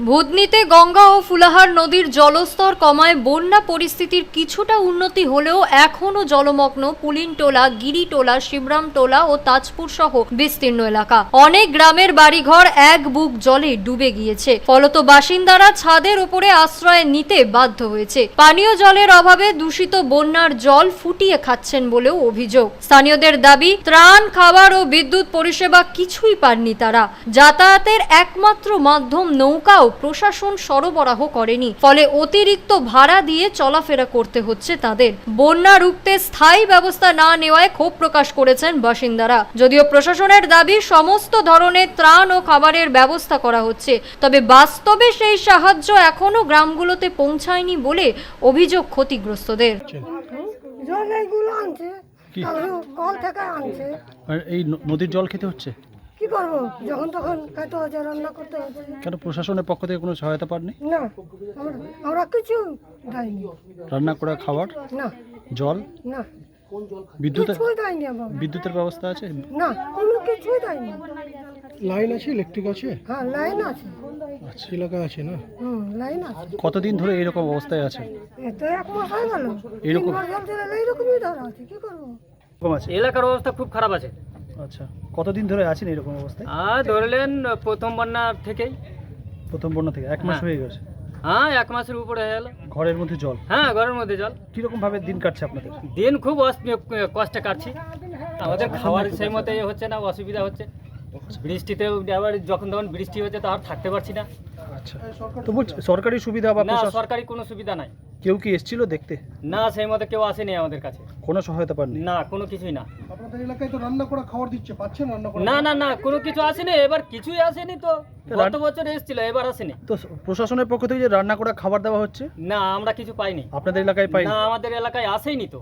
ভুদনিতে গঙ্গা ও ফুলাহার নদীর জলস্তর কমায় বন্যা পরিস্থিতির কিছুটা উন্নতি হলেও এখনও জলমগ্ন পুলিনটোলা, গিরিটোলা, শিবরামটোলা ও তাজপুর সহ বিস্তীর্ণ এলাকা। অনেক গ্রামের বাড়িঘর এক বুক জলে ডুবে গিয়েছে। ফলত বাসিন্দারা ছাদের উপরে আশ্রয় নিতে বাধ্য হয়েছে। পানীয় জলের অভাবে দূষিত বন্যার জল ফুটিয়ে খাচ্ছেন বলেও অভিযোগ। স্থানীয়দের দাবি, ত্রাণ, খাবার ও বিদ্যুৎ পরিষেবা কিছুই পাননি তারা। যাতায়াতের একমাত্র মাধ্যম নৌকাও প্রশাসন সরবরাহ করেনি। ফলে অতিরিক্ত ভাড়া দিয়ে চলাফেরা করতে হচ্ছে তাদের। বন্যা রুখতে স্থায়ী ব্যবস্থা না নেওয়ায় ক্ষোভ প্রকাশ করেছেন বাসিন্দারা। যদিও প্রশাসনের দাবি সমস্ত ধরনের ত্রাণ ও খাবারের ব্যবস্থা করা হচ্ছে। তবে বাস্তবে সেই সাহায্য এখনও গ্রামগুলোতে পৌঁছায়নি বলে অভিযোগ ক্ষতিগ্রস্তদের। জল এইগুলো আনছে কল থেকে আনছে। আর এই নদীর জল খেতে হচ্ছে? কি করব? যখন তখন খেতে হচ্ছে রান্না করতে হচ্ছে কেন প্রশাসনের পক্ষ থেকে কোনো সহায়তা পাননি? না আমরা আমরা কিছু দেয়নি। রান্না করা খাবার? না। জল? না। বিদ্যুতের কিছুই দেয়নি আমার। বিদ্যুতের ব্যবস্থা আছে? না কোনো কিছুই দেয়নি। লাইন আছে ইলেকট্রিক আছে? হ্যাঁ লাইন আছে। আচ্ছা। এলাকা আছে না? হুম লাইন আছে। কতদিন ধরে এইরকম অবস্থায় আছে? এ এক মাস হয়ে গেল। এরকম- তিনবার জল চলে এইরকমই ধরা আছে কি করব? এরকম আছে। এলাকার অবস্থা খুব খারাপ আছে। আচ্ছা কতদিন ধরে আছেন এরকম অবস্থায়? আর ধরলেন প্রথম বন্যা থেকেই। প্রথম বন্যা থেকে এক মাস হ্যাঁ। হয়ে গেছে। হ্যাঁ এক মাসের উপরে হয়ে গেল। ঘরের মধ্যে জল? হ্যাঁ ঘরের মধ্যে জল। কীরকম ভাবে দিন কাটছে আপনাদের? দিন খুব কষ্টে কাটছি। আমাদের খাবার সেই মতো হচ্ছে না অসুবিধা হচ্ছে। বৃষ্টিতে আবার যখন তখন বৃষ্টি হচ্ছে তো আর থাকতে পারছি না। আচ্ছা তবু সরকারি সুবিধা বা সরকারি কোনো সুবিধা নাই। কেউ কি এসেছিল দেখতে? না সেই মতো কেউ আসেনি আমাদের কাছে। কোনো সহায়তা পাননি? না কোনো কিছুই না। আপনাদের এলাকায় তো রান্না করা খাবার দিচ্ছে পাচ্ছেন রান্না করা? না না না কোনো কিছু আসেনি এবার কিছুই আসেনি তো। গত বছর এসেছিল এবার আসেনি। তো প্রশাসনের পক্ষ থেকে যে রান্না করা খাবার দেওয়া হচ্ছে? না আমরা কিছু পাইনি। আপনাদের এলাকায় পাই না আমাদের এলাকায় আসেনি তো।